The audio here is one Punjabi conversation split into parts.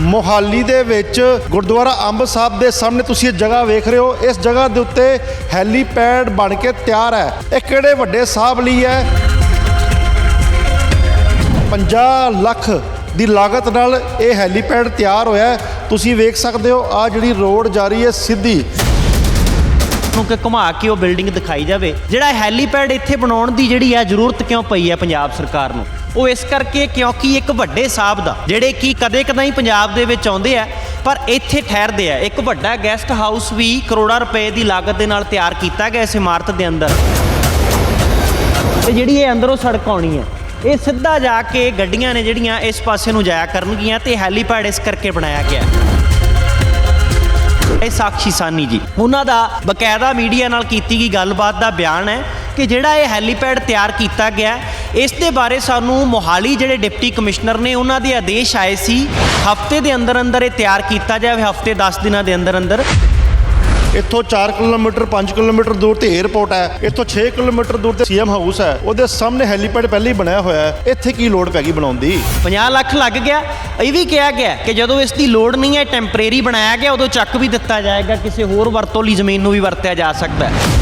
ਮੋਹਾਲੀ ਦੇ ਵਿੱਚ ਗੁਰਦੁਆਰਾ ਅੰਬ ਸਾਹਿਬ ਦੇ ਸਾਹਮਣੇ ਤੁਸੀਂ ਇਹ ਜਗ੍ਹਾ ਵੇਖ ਰਹੇ ਹੋ। ਇਸ ਜਗ੍ਹਾ ਦੇ ਉੱਤੇ ਹੈਲੀਪੈਡ ਬਣ ਕੇ ਤਿਆਰ ਹੈ। ਇਹ ਕਿਹੜੇ ਵੱਡੇ ਸਾਹਿਬ ਲਈ ਹੈ? 50 ਲੱਖ ਦੀ ਲਾਗਤ ਨਾਲ ਇਹ ਹੈਲੀਪੈਡ ਤਿਆਰ ਹੋਇਆ ਤੁਸੀਂ ਵੇਖ ਸਕਦੇ ਹੋ ਆ ਜਿਹੜੀ ਰੋਡ ਜਾ ਰਹੀ ਹੈ ਸਿੱਧੀ। ਨੂੰ ਕਿ ਘੁਮਾ ਕੇ ਉਹ ਬਿਲਡਿੰਗ ਦਿਖਾਈ ਜਾਵੇ। ਜਿਹੜਾ ਹੈਲੀਪੈਡ ਇੱਥੇ ਬਣਾਉਣ ਦੀ ਜਿਹੜੀ ਹੈ ਜ਼ਰੂਰਤ ਕਿਉਂ ਪਈ ਹੈ ਪੰਜਾਬ ਸਰਕਾਰ ਨੂੰ? ਉਹ ਇਸ ਕਰਕੇ ਕਿਉਂਕਿ ਇੱਕ ਵੱਡੇ ਸਾਹਿਬ ਦਾ, ਜਿਹੜੇ ਕਿ ਕਦੇ ਕਦਾਈ ਪੰਜਾਬ ਦੇ ਵਿੱਚ ਆਉਂਦੇ ਆ, ਪਰ ਇੱਥੇ ਠਹਿਰਦੇ ਆ। ਇੱਕ ਵੱਡਾ ਗੈਸਟ ਹਾਊਸ ਵੀ ਕਰੋੜਾਂ ਰੁਪਏ ਦੀ ਲਾਗਤ ਦੇ ਨਾਲ ਤਿਆਰ ਕੀਤਾ ਗਿਆ ਇਸ ਇਮਾਰਤ ਦੇ ਅੰਦਰ। ਤੇ ਜਿਹੜੀ ਇਹ ਅੰਦਰੋਂ ਸੜਕ ਆਉਣੀ ਹੈ ਇਹ ਸਿੱਧਾ ਜਾ ਕੇ ਗੱਡੀਆਂ ਨੇ ਜਿਹੜੀਆਂ ਇਸ ਪਾਸੇ ਨੂੰ ਜਾਇਆ ਕਰਨਗੀਆਂ ਤੇ ਹੈਲੀਪੈਡ ਇਸ ਕਰਕੇ ਬਣਾਇਆ ਗਿਆ। ਹੈ ਇਹ ਸਾਖੀ ਸਾਨੀ ਜੀ। ਉਹਨਾਂ ਦਾ ਬਕਾਇਦਾ ਮੀਡੀਆ ਨਾਲ ਕੀਤੀ ਗਈ ਗੱਲਬਾਤ ਦਾ ਬਿਆਨ ਹੈ ਕਿ ਜਿਹੜਾ ਇਹ ਹੈਲੀਪੈਡ ਤਿਆਰ ਕੀਤਾ ਗਿਆ ਇਸ ਦੇ ਬਾਰੇ ਸਾਨੂੰ ਮੋਹਾਲੀ ਜਿਹੜੇ ਡਿਪਟੀ ਕਮਿਸ਼ਨਰ ਨੇ ਉਹਨਾਂ ਦੇ ਆਦੇਸ਼ ਆਏ ਸੀ। ਹਫ਼ਤੇ ਦੇ ਅੰਦਰ ਅੰਦਰ ਇਹ ਤਿਆਰ ਕੀਤਾ ਜਾਵੇ ਹਫ਼ਤੇ 10 ਦਿਨਾਂ ਦੇ ਅੰਦਰ ਅੰਦਰ। ਇੱਥੋਂ 4 ਕਿਲੋਮੀਟਰ 5 ਕਿਲੋਮੀਟਰ ਦੂਰ ਤੇ 에ਅਰਪੋਰਟ ਹੈ। ਇੱਥੋਂ 6 ਕਿਲੋਮੀਟਰ ਦੂਰ ਤੇ ਸੀਐਮ ਹਾਊਸ ਹੈ। ਉਹਦੇ ਸਾਹਮਣੇ ਹੈਲੀਪੈਡ ਪਹਿਲੇ ਹੀ ਬਣਾਇਆ ਹੋਇਆ ਹੈ। ਇੱਥੇ ਕੀ ਲੋੜ ਪੈ ਗਈ ਬਣਾਉਣ ਦੀ? 50 ਲੱਖ ਲੱਗ ਗਿਆ। ਇਹ ਵੀ ਕਿਹਾ ਗਿਆ ਕਿ ਜਦੋਂ ਇਸ ਦੀ ਲੋੜ ਨਹੀਂ ਹੈ ਟੈਂਪਰੇਰੀ ਬਣਾਇਆ ਗਿਆ ਉਦੋਂ ਚੱਕ ਵੀ ਦਿੱਤਾ ਜਾਏਗਾ। ਕਿਸੇ ਹੋਰ ਵਰਤੋਂ ਲਈ ਜ਼ਮੀਨ ਨੂੰ ਵੀ ਵਰਤਿਆ ਜਾ ਸਕਦਾ ਹੈ।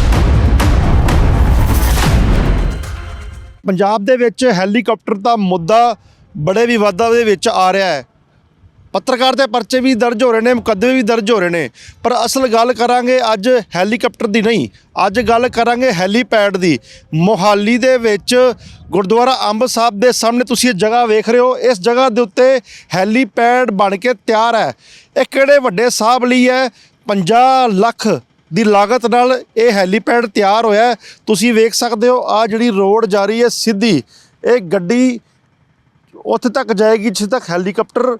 ਪੰਜਾਬ ਦੇ ਵਿੱਚ ਹੈਲੀਕਾਪਟਰ ਦਾ ਮੁੱਦਾ ਬੜੇ ਵਿਵਾਦਾਂ ਦੇ ਵਿੱਚ ਆ ਰਿਹਾ ਹੈ। ਪੱਤਰਕਾਰ ਦੇ ਪਰਚੇ ਵੀ ਦਰਜ ਹੋ ਰਹੇ ਨੇ, ਮੁਕੱਦਮੇ ਵੀ ਦਰਜ ਹੋ ਰਹੇ ਨੇ। ਪਰ ਅਸਲ ਗੱਲ ਕਰਾਂਗੇ ਅੱਜ ਹੈਲੀਕਾਪਟਰ ਦੀ ਨਹੀਂ, ਅੱਜ ਗੱਲ ਕਰਾਂਗੇ ਹੈਲੀਪੈਡ ਦੀ। ਮੋਹਾਲੀ ਦੇ ਵਿੱਚ ਗੁਰਦੁਆਰਾ ਅੰਬ ਸਾਹਿਬ ਦੇ ਸਾਹਮਣੇ ਤੁਸੀਂ ਇਹ ਜਗ੍ਹਾ ਵੇਖ ਰਹੇ ਹੋ। ਇਸ ਜਗ੍ਹਾ ਦੇ ਉੱਤੇ ਹੈਲੀਪੈਡ ਬਣ ਕੇ ਤਿਆਰ ਹੈ। ਇਹ ਕਿਹੜੇ ਵੱਡੇ ਸਾਹਿਬ ਲਈ ਹੈ? 50 ਲੱਖ ਦੀ ਲਾਗਤ ਨਾਲ ਇਹ ਹੈਲੀਪੈਡ ਤਿਆਰ ਹੋਇਆ ਤੁਸੀਂ ਵੇਖ ਸਕਦੇ ਹੋ ਆ ਜਿਹੜੀ ਰੋਡ ਜਾ ਰਹੀ ਹੈ ਸਿੱਧੀ, ਇਹ ਗੱਡੀ ਉੱਥੇ ਤੱਕ ਜਾਏਗੀ ਜਿੱਥੇ ਤੱਕ ਹੈਲੀਕਾਪਟਰ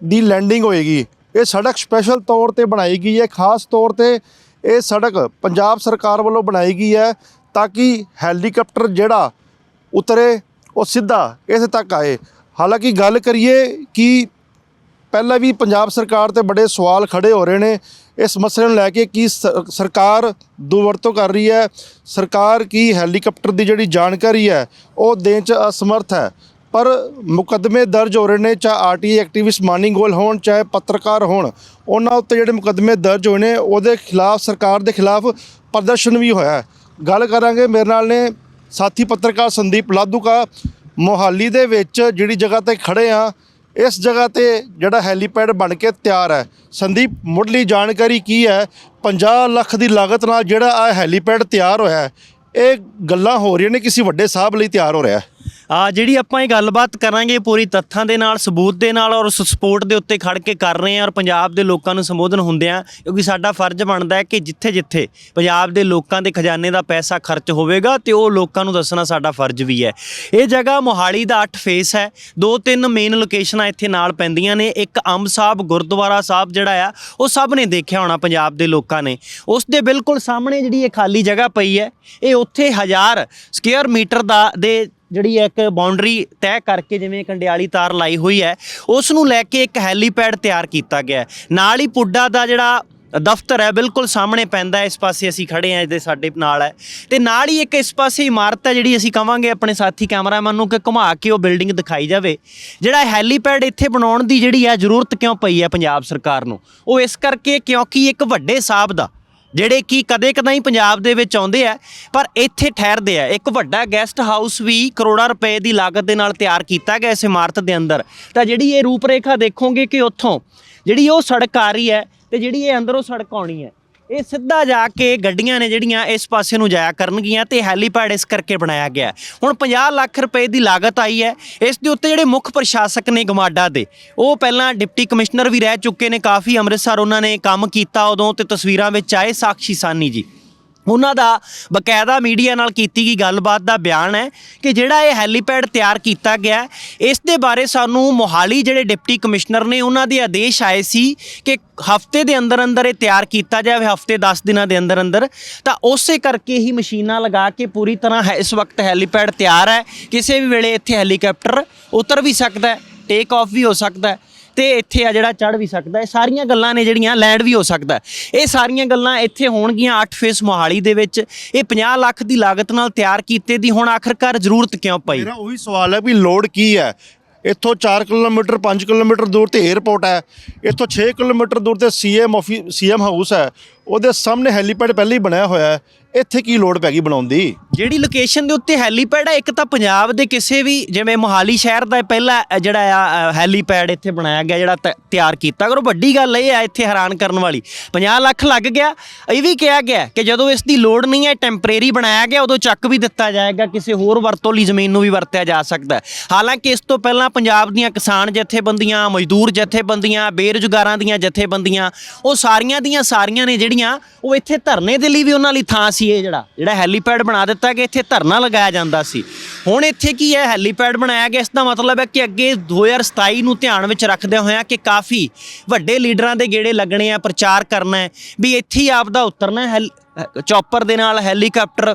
ਦੀ ਲੈਂਡਿੰਗ ਹੋਏਗੀ। ਇਹ ਸੜਕ ਸਪੈਸ਼ਲ ਤੌਰ ਤੇ ਬਣਾਈ ਗਈ ਹੈ। ਖਾਸ ਤੌਰ ਤੇ ਇਹ ਸੜਕ ਪੰਜਾਬ ਸਰਕਾਰ ਵੱਲੋਂ ਬਣਾਈ ਗਈ ਹੈ ਤਾਂ ਕਿ ਹੈਲੀਕਾਪਟਰ ਜਿਹੜਾ ਉਤਰੇ, ਉਹ ਸਿੱਧਾ ਇੱਥੇ ਤੱਕ ਆਏ। ਹਾਲਾਂਕਿ ਗੱਲ ਕਰੀਏ ਕਿ ਪਹਿਲਾਂ ਵੀ ਪੰਜਾਬ ਸਰਕਾਰ ਤੇ ਬੜੇ ਸਵਾਲ ਖੜੇ ਹੋ ਰਹੇ ਨੇ ਇਸ ਮਸਲੇ ਨੂੰ ਲੈ ਕੇ ਕੀ ਸ- ਸਰਕਾਰ ਦੁਰਵਰਤੋਂ ਕਰ ਰਹੀ ਹੈ। ਸਰਕਾਰ ਕੀ ਹੈਲੀਕਾਪਟਰ ਦੀ ਜਿਹੜੀ ਜਾਣਕਾਰੀ ਹੈ, ਉਹ ਦੇਣ ਚ ਅਸਮਰਥ ਹੈ। ਪਰ ਮੁਕੱਦਮੇ ਦਰਜ ਹੋ ਰਹੇ ਨੇ, ਚਾਹੇ ਆਰਟੀ ਐਕਟਿਵਿਸਟ ਮਾਨਿੰਗ ਗੋਲ ਹੋਣ, ਚਾਹੇ ਪੱਤਰਕਾਰ ਹੋਣ, ਉਹਨਾਂ ਉੱਤੇ ਜਿਹੜੇ ਮੁਕੱਦਮੇ ਦਰਜ ਹੋਏ ਨੇ, ਉਹਦੇ ਖਿਲਾਫ, ਸਰਕਾਰ ਦੇ ਖਿਲਾਫ ਪ੍ਰਦਰਸ਼ਨ ਵੀ ਹੋਇਆ ਗੱਲ ਕਰਾਂਗੇ, ਮੇਰੇ ਨਾਲ ਨੇ ਸਾਥੀ ਪੱਤਰਕਾਰ ਸੰਦੀਪ ਲਾਧੂਕਾ। ਮੋਹਾਲੀ ਦੇ ਵਿੱਚ ਜਿਹੜੀ ਜਗ੍ਹਾ ਤੇ ਖੜੇ ਆ ਇਸ ਜਗ੍ਹਾ ਤੇ ਜਿਹੜਾ ਹੈਲੀਪੈਡ ਬਣ ਕੇ ਤਿਆਰ ਹੈ। ਸੰਦੀਪ, ਮੁੱਢਲੀ ਜਾਣਕਾਰੀ ਕੀ ਹੈ? 50 ਲੱਖ ਦੀ ਲਾਗਤ ਨਾਲ ਜਿਹੜਾ ਆ ਹੈਲੀਪੈਡ ਤਿਆਰ ਹੋਇਆ ਹੈ, ਇਹ ਗੱਲਾਂ ਹੋ ਰਹੀਆਂ ਨੇ, ਕਿਸੇ ਵੱਡੇ ਸਾਹਿਬ ਲਈ ਤਿਆਰ ਹੋ ਰਿਹਾ ਹੈ। ਆ ਜਿਹੜੀ ਆਪਾਂ ਇਹ ਗੱਲਬਾਤ ਕਰਾਂਗੇ ਪੂਰੀ ਤੱਥਾਂ ਦੇ ਨਾਲ, ਸਬੂਤ ਦੇ ਨਾਲ ਔਰ ਉਸ ਸਪੋਰਟ ਦੇ ਉੱਤੇ ਖੜ ਕੇ ਕਰ ਰਹੇ ਹਾਂ ਔਰ ਪੰਜਾਬ ਦੇ ਲੋਕਾਂ ਨੂੰ ਸੰਬੋਧਨ ਹੁੰਦੇ ਹੁੰਦਿਆਂ, ਕਿਉਂਕਿ ਸਾਡਾ ਫਰਜ਼ ਬਣਦਾ ਹੈ ਕਿ ਜਿੱਥੇ-ਜਿੱਥੇ ਪੰਜਾਬ ਦੇ ਲੋਕਾਂ ਦੇ ਖਜ਼ਾਨੇ ਦਾ ਪੈਸਾ ਖਰਚ ਹੋਵੇਗਾ ਤੇ ਉਹ ਲੋਕਾਂ ਨੂੰ ਦੱਸਣਾ ਸਾਡਾ ਫਰਜ਼ ਵੀ ਹੈ। ਇਹ ਜਗ੍ਹਾ ਮੋਹਾਲੀ ਦਾ 8 ਫੇਸ ਹੈ। ਦੋ ਤਿੰਨ ਮੇਨ ਲੋਕੇਸ਼ਨਾਂ ਇੱਥੇ ਨਾਲ ਪੈਂਦੀਆਂ ਨੇ। ਇੱਕ ਅੰਬ ਸਾਹਿਬ, ਗੁਰਦੁਆਰਾ ਸਾਹਿਬ ਜਿਹੜਾ ਆ, ਉਹ ਸਭ ਨੇ ਦੇਖਿਆ ਹੋਣਾ ਪੰਜਾਬ ਦੇ ਲੋਕਾਂ ਨੇ। ਉਸ ਦੇ ਬਿਲਕੁਲ ਸਾਹਮਣੇ ਜਿਹੜੀ ਇਹ ਖਾਲੀ ਜਗ੍ਹਾ ਪਈ ਹੈ, ਇਹ ਉੱਥੇ ਹਜ਼ਾਰ ਸਕੁਅਰ ਮੀਟਰ ਦਾ ਦੇ ਜਿਹੜੀ ਇੱਕ ਬਾਉਂਡਰੀ ਤੈਅ ਕਰਕੇ ਜਿਵੇਂ ਕੰਡਿਆਲੀ ਤਾਰ ਲਾਈ ਹੋਈ ਹੈ ਉਸ ਨੂੰ ਲੈ ਕੇ ਇੱਕ ਹੈਲੀਪੈਡ ਤਿਆਰ ਕੀਤਾ ਗਿਆ ਹੈ। ਨਾਲ ਹੀ ਪੁੱਡਾ ਦਾ ਜਿਹੜਾ ਦਫ਼ਤਰ ਹੈ, ਬਿਲਕੁਲ ਸਾਹਮਣੇ ਪੈਂਦਾ ਇਸ ਪਾਸੇ ਅਸੀਂ ਖੜੇ ਹਾਂ, ਇਹਦੇ ਸਾਡੇ ਨਾਲ ਹੈ। ਤੇ ਨਾਲ ਹੀ ਇੱਕ ਇਸ ਪਾਸੇ ਇਮਾਰਤ ਹੈ, ਜਿਹੜੀ ਅਸੀਂ ਕਵਾਂਗੇ ਆਪਣੇ ਸਾਥੀ ਕੈਮਰਾਮੈਨ ਨੂੰ ਕਿ ਘੁਮਾ ਕੇ ਉਹ ਬਿਲਡਿੰਗ ਦਿਖਾਈ ਜਾਵੇ। ਜਿਹੜਾ ਹੈਲੀਪੈਡ ਇੱਥੇ ਬਣਾਉਣ ਦੀ ਜਿਹੜੀ ਹੈ ਜ਼ਰੂਰਤ ਕਿਉਂ ਪਈ ਹੈ ਪੰਜਾਬ ਸਰਕਾਰ ਨੂੰ? ਉਹ ਇਸ ਕਰਕੇ ਕਿਉਂਕਿ ਇੱਕ ਵੱਡੇ ਸਾਹਿਬ ਦਾ ਜਿਹੜੇ ਕਿ ਕਦੇ ਕਦਾਈ ਪੰਜਾਬ ਦੇ ਵਿੱਚ ਆਉਂਦੇ ਆ, ਪਰ ਇੱਥੇ ਠਹਿਰਦੇ ਆ। ਇੱਕ ਵੱਡਾ ਗੈਸਟ ਹਾਊਸ ਵੀ ਕਰੋੜਾਂ ਰੁਪਏ ਦੀ ਲਾਗਤ ਦੇ ਨਾਲ ਤਿਆਰ ਕੀਤਾ ਗਿਆ ਇਸ ਇਮਾਰਤ ਦੇ ਅੰਦਰ। ਤਾਂ ਜਿਹੜੀ ਇਹ ਰੂਪਰੇਖਾ ਦੇਖੋਗੇ ਕਿ ਉੱਥੋਂ ਜਿਹੜੀ ਉਹ ਸੜਕ ਆ ਰਹੀ ਹੈ ਤੇ ਜਿਹੜੀ ਇਹ ਅੰਦਰੋਂ ਸੜਕ ਆਉਣੀ ਹੈ ਇਹ ਸਿੱਧਾ ਜਾ ਕੇ ਗੱਡੀਆਂ ਨੇ ਜਿਹੜੀਆਂ ਇਸ ਪਾਸੇ ਨੂੰ ਜਾਇਆ ਕਰਨਗੀਆਂ ਤੇ ਹੈਲੀਪੈਡ ਇਸ ਕਰਕੇ ਬਣਾਇਆ ਗਿਆ ਹੁਣ 50 ਲੱਖ ਰੁਪਏ ਦੀ ਲਾਗਤ ਆਈ ਹੈ। ਇਸ ਦੇ ਉੱਤੇ ਜਿਹੜੇ ਮੁੱਖ ਪ੍ਰਸ਼ਾਸਕ ਨੇ ਗਮਾਡਾ ਦੇ, ਉਹ ਪਹਿਲਾਂ ਡਿਪਟੀ ਕਮਿਸ਼ਨਰ ਵੀ ਰਹਿ ਚੁੱਕੇ ਨੇ। ਕਾਫੀ ਅੰਮ੍ਰਿਤਸਰ ਉਹਨਾਂ ਨੇ ਕੰਮ ਕੀਤਾ ਉਦੋਂ ਤੇ ਤਸਵੀਰਾਂ ਵਿੱਚ ਆਏ ਸਾਖੀ ਸਾਨੀ ਜੀ। ਉਹਨਾਂ ਦਾ ਬਕਾਇਦਾ ਮੀਡੀਆ ਨਾਲ ਕੀਤੀ ਗਈ ਗੱਲਬਾਤ ਦਾ ਬਿਆਨ ਹੈ ਕਿ ਜਿਹੜਾ ਇਹ ਹੈਲੀਪੈਡ ਤਿਆਰ ਕੀਤਾ ਗਿਆ, ਇਸ ਦੇ ਬਾਰੇ ਸਾਨੂੰ ਮੋਹਾਲੀ ਜਿਹੜੇ ਡਿਪਟੀ ਕਮਿਸ਼ਨਰ ਨੇ ਉਹਨਾਂ ਦੇ ਆਦੇਸ਼ ਆਏ ਸੀ ਕਿ ਹਫ਼ਤੇ ਦੇ ਅੰਦਰ ਅੰਦਰ ਇਹ ਤਿਆਰ ਕੀਤਾ ਜਾਵੇ, ਹਫ਼ਤੇ 10 ਦਿਨਾਂ ਦੇ ਅੰਦਰ ਅੰਦਰ ਤਾਂ ਉਸੇ ਕਰਕੇ ਹੀ ਮਸ਼ੀਨਾਂ ਲਗਾ ਕੇ ਪੂਰੀ ਤਰ੍ਹਾਂ ਹੈ, ਇਸ ਵਕਤ ਹੈਲੀਪੈਡ ਤਿਆਰ ਹੈ। ਕਿਸੇ ਵੀ ਵੇਲੇ ਇੱਥੇ ਹੈਲੀਕਾਪਟਰ ਉਤਰ ਵੀ ਸਕਦਾ ਹੈ ਟੇਕ ਆਫ ਵੀ ਹੋ ਸਕਦਾ ਹੈ। ਤੇ ਇੱਥੇ ਆ ਜਿਹੜਾ ਚੜ ਵੀ ਸਕਦਾ, ਇਹ ਸਾਰੀਆਂ ਗੱਲਾਂ ਨੇ ਜਿਹੜੀਆਂ ਲੈਂਡ ਵੀ ਹੋ ਸਕਦਾ। ਇਹ ਸਾਰੀਆਂ ਗੱਲਾਂ ਇੱਥੇ ਹੋਣਗੀਆਂ 8 ਫੇਸ ਮੋਹਾਲੀ ਦੇ ਵਿੱਚ। ਇਹ 50 ਲੱਖ ਦੀ ਲਾਗਤ ਨਾਲ ਤਿਆਰ ਕੀਤੇ ਦੀ, ਹੁਣ ਆਖਰਕਾਰ ਜ਼ਰੂਰਤ ਕਿਉਂ ਪਈ? ਮੇਰਾ ਉਹੀ ਸਵਾਲ ਹੈ ਵੀ ਲੋੜ ਕੀ ਹੈ? ਇੱਥੋਂ 4 ਕਿਲੋਮੀਟਰ 5 ਕਿਲੋਮੀਟਰ ਦੂਰ ਤੇ 에ਅਰਪੋਰਟ ਹੈ। ਇੱਥੋਂ 6 ਕਿਲੋਮੀਟਰ ਦੂਰ ਤੇ ਸੀਐਮ ਆਫਿਸ ਸੀਐਮ ਹਾਊਸ ਹੈ। ਉਹਦੇ ਸਾਹਮਣੇ ਹੈਲੀਪੈਡ ਪਹਿਲਾਂ ਹੀ ਬਣਿਆ ਹੋਇਆ ਹੈ। ਇੱਥੇ ਕੀ ਲੋੜ ਪੈ ਗਈ ਬਣਾਉਣ ਦੀ? ਜਿਹੜੀ ਲੋਕੇਸ਼ਨ ਦੇ ਉੱਤੇ ਹੈਲੀਪੈਡ ਹੈ ਇੱਕ ਤਾਂ ਪੰਜਾਬ ਦੇ ਕਿਸੇ ਵੀ ਜਿਵੇਂ ਮੋਹਾਲੀ ਸ਼ਹਿਰ ਦਾ ਪਹਿਲਾ ਅ, ਜਿਹੜਾ ਆ ਅ, ਹੈਲੀਪੈਡ ਇੱਥੇ ਬਣਾਇਆ ਗਿਆ ਜਿਹੜਾ ਤ- ਤਿਆਰ ਕੀਤਾ। ਕਰੋ ਵੱਡੀ ਗੱਲ ਇਹ ਹੈ ਇੱਥੇ ਹੈਰਾਨ ਕਰਨ ਵਾਲੀ 50 ਲੱਖ ਲੱਗ ਗਿਆ। ਇਹ ਵੀ ਕਿਹਾ ਗਿਆ ਕਿ ਜਦੋਂ ਇਸ ਦੀ ਲੋੜ ਨਹੀਂ ਹੈ ਟੈਂਪਰੇਰੀ ਬਣਾਇਆ ਗਿਆ ਉਦੋਂ ਚੱਕ ਵੀ ਦਿੱਤਾ ਜਾਏਗਾ ਕਿਸੇ ਹੋਰ ਵਰਤੋਂ ਲਈ ਜ਼ਮੀਨ ਨੂੰ ਵੀ ਵਰਤਿਆ ਜਾ ਸਕਦਾ ਹੈ। ਹਾਲਾਂਕਿ ਇਸ ਤੋਂ ਪਹਿਲਾਂ ਪੰਜਾਬ ਦੀਆਂ ਕਿਸਾਨ ਜਥੇਬੰਦੀਆਂ ਮਜ਼ਦੂਰ ਜਥੇਬੰਦੀਆਂ ਬੇਰੁਜ਼ਗਾਰਾਂ ਦੀਆਂ ਜਥੇਬੰਦੀਆਂ ਉਹ ਸਾਰੀਆਂ ਦੀਆਂ ਸਾਰੀਆਂ ਨੇ ਜਿਹੜੀਆਂ ਉਹ ਇੱਥੇ ਧਰਨੇ ਦੇ ਲਈ ਵੀ ਉਹਨਾਂ ਲਈ ਥਾਂ ਸੀ ਇਹ ਜਿਹੜਾ ਜਿਹੜਾ ਹੈਲੀਪੈਡ ਬਣਾ ਦਿੱਤਾ ਕਿ ਇੱਥੇ ਧਰਨਾ ਲਗਾਇਆ ਜਾਂਦਾ ਸੀ। ਹੁਣ ਇੱਥੇ ਕੀ ਹੈ, ਹੈਲੀਪੈਡ ਬਣਾਇਆ ਗਿਆ, ਇਸ ਦਾ ਮਤਲਬ ਹੈ ਕਿ ਅੱਗੇ 2027 ਨੂੰ ਧਿਆਨ ਵਿੱਚ ਰੱਖਦੇ ਹੋਇਆ ਕਿ ਕਾਫੀ ਵੱਡੇ ਲੀਡਰਾਂ ਦੇ ਗੇੜੇ ਲੱਗਣੇ ਆ, ਪ੍ਰਚਾਰ ਕਰਨਾ ਹੈ, ਵੀ ਇੱਥੇ ਹੀ ਆਪਦਾ ਉਤਰਨਾ ਹੈ, ਹੈਲ- ਚੌਪਰ ਦੇ ਨਾਲ ਹੈਲੀਕਾਪਟਰ